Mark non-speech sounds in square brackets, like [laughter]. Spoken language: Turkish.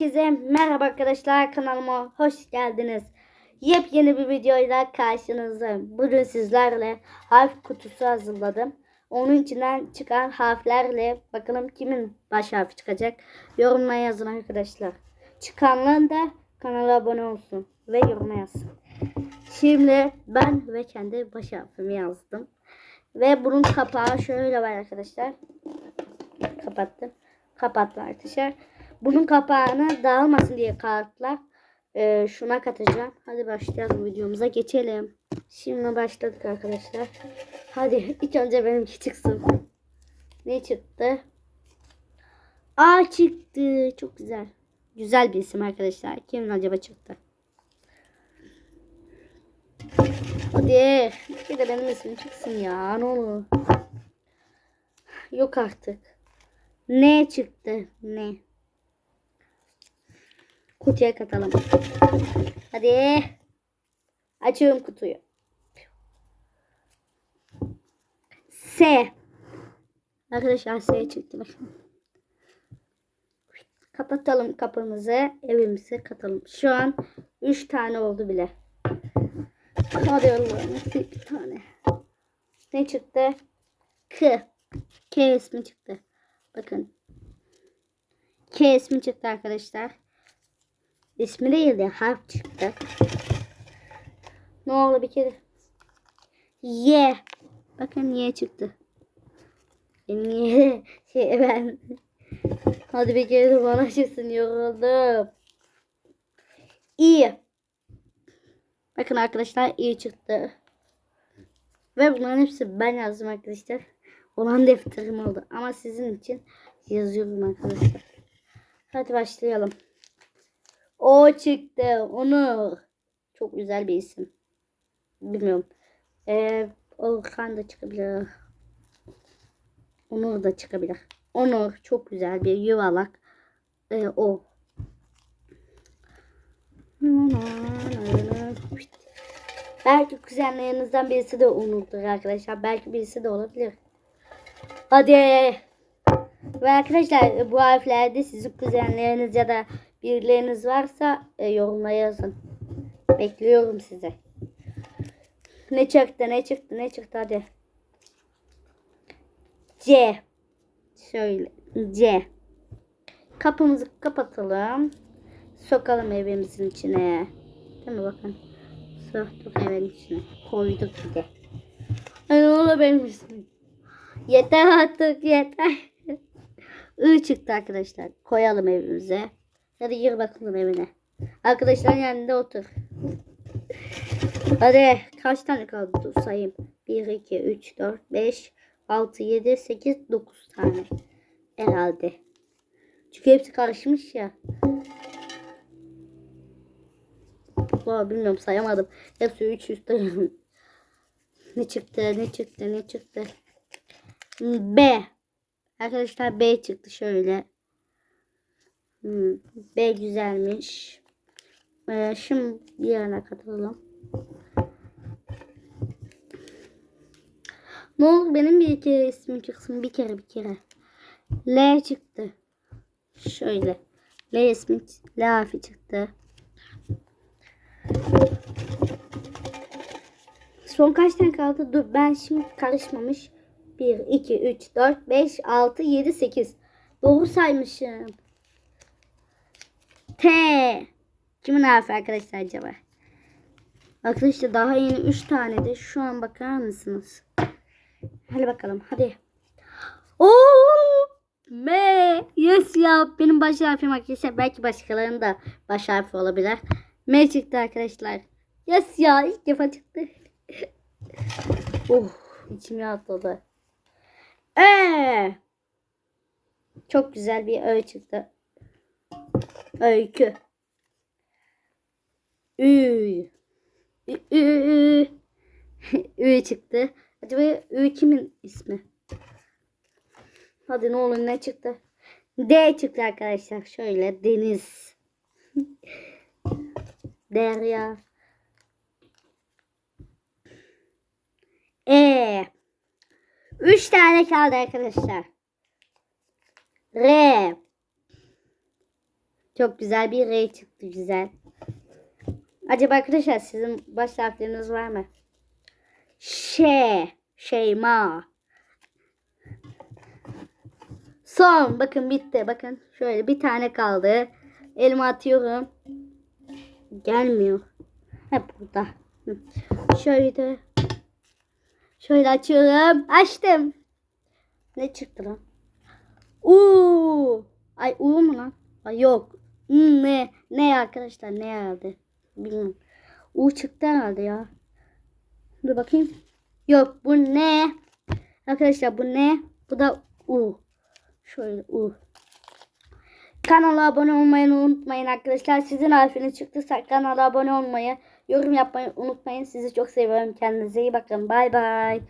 Herkese merhaba arkadaşlar kanalıma hoş geldiniz. Yepyeni bir videoyla karşınızdayım. Bugün sizlerle harf kutusu hazırladım. Onun içinden çıkan harflerle bakalım kimin baş harfi çıkacak. Yorumlara yazın arkadaşlar. Çıkanlar da kanala abone olsun ve yoruma yazsın. Şimdi ben ve kendi baş harfimi yazdım. Ve bunun kapağı şöyle var arkadaşlar. Kapattım. Kapattım arkadaşlar. Bunun kapağını dağılmasın diye kağıtlar e, şuna katacağım. Hadi başlayalım videomuza geçelim. Şimdi başladık arkadaşlar. Hadi [laughs] ilk önce benimki çıksın. Ne çıktı? A çıktı. Çok güzel. Güzel bir isim arkadaşlar. Kimin acaba çıktı? Hadi. Bir de benim ismim çıksın ya. Ne olur. Yok artık. Ne çıktı? Ne? Kutuya katalım. Hadi. Açıyorum kutuyu. S. Arkadaşlar S çıktı bakın. Kapatalım kapımızı. Evimizi katalım. Şu an 3 tane oldu bile. Hadi Allah'ım. Bir tane. Ne çıktı? K. K ismi çıktı. Bakın. K ismi çıktı arkadaşlar. İsmi değil de harf çıktı. Ne oldu bir kere? Y. Bakın Y çıktı. Y. [laughs] Şey ben. Hadi bir kere de bana çıksın yoruldum. İ. Bakın arkadaşlar iyi çıktı. Ve bunların hepsi ben yazdım arkadaşlar. Olan defterim oldu. Ama sizin için yazıyorum arkadaşlar. Hadi başlayalım. O çıktı. Onur. Çok güzel bir isim. Bilmiyorum. Ee, Orkan da çıkabilir. Onur da çıkabilir. Onur çok güzel bir yuvalak. Ee, o. Belki kuzenlerinizden birisi de Onur'dur arkadaşlar. Belki birisi de olabilir. Hadi. Ve arkadaşlar bu harflerde sizin kuzenleriniz ya da birileriniz varsa e, yorumlara yazın. Bekliyorum size. Ne çıktı ne çıktı ne çıktı hadi. C. Şöyle C. Kapımızı kapatalım. Sokalım evimizin içine. Değil mi bakın. Soktuk evin içine. Koyduk bir de. Ay ne olur benim ismim. Yeter artık yeter. [laughs] I çıktı arkadaşlar. Koyalım evimize. Hadi gir bakalım evine. Arkadaşlar yanında otur. Hadi kaç tane kaldı dur sayayım. 1, 2, 3, 4, 5, 6, 7, 8, 9 tane. Herhalde. Çünkü hepsi karışmış ya. Vallahi bilmiyorum sayamadım. Hepsi 3 üstte. [laughs] ne çıktı ne çıktı ne çıktı. B. Arkadaşlar B çıktı şöyle. Hmm, B güzelmiş. Ee, şimdi diğerine katılalım. Ne olur benim bir kere ismim çıksın. Bir kere bir kere. L çıktı. Şöyle. L ismi L harfi çıktı. Son kaç tane kaldı? Dur ben şimdi karışmamış. 1, 2, 3, 4, 5, 6, 7, 8. Doğru saymışım. T. Kimin harfi arkadaşlar acaba? Arkadaşlar daha yeni 3 tane de şu an bakar mısınız? Hadi bakalım hadi. Oo! M. Yes ya benim baş harfim arkadaşlar. Belki başkalarının da baş harfi olabilir. M çıktı arkadaşlar. Yes ya ilk defa çıktı. [laughs] oh içim rahatladı. E. Çok güzel bir ö çıktı. Öykü. Ü. Ü. Ü. [laughs] Ü çıktı. Acaba Ü kimin ismi? Hadi ne olur ne çıktı? D çıktı arkadaşlar. Şöyle deniz. [laughs] Derya. E. Üç tane kaldı arkadaşlar. R. Çok güzel bir R çıktı güzel. Acaba arkadaşlar sizin baş harfleriniz var mı? Ş. Şeyma. Son. Bakın bitti. Bakın şöyle bir tane kaldı. Elime atıyorum. Gelmiyor. Hep burada. Şöyle. Şöyle açıyorum. Açtım. Ne çıktı lan? Uuu. Ay U mu lan? Ay yok. Hmm, ne? Ne arkadaşlar? Ne herhalde? Bilmiyorum. U çıktı herhalde ya. Dur bakayım. Yok bu ne? Arkadaşlar bu ne? Bu da U. Şöyle U. Kanala abone olmayı unutmayın arkadaşlar. Sizin harfiniz çıktıysa kanala abone olmayı, yorum yapmayı unutmayın. Sizi çok seviyorum. Kendinize iyi bakın. Bay bay.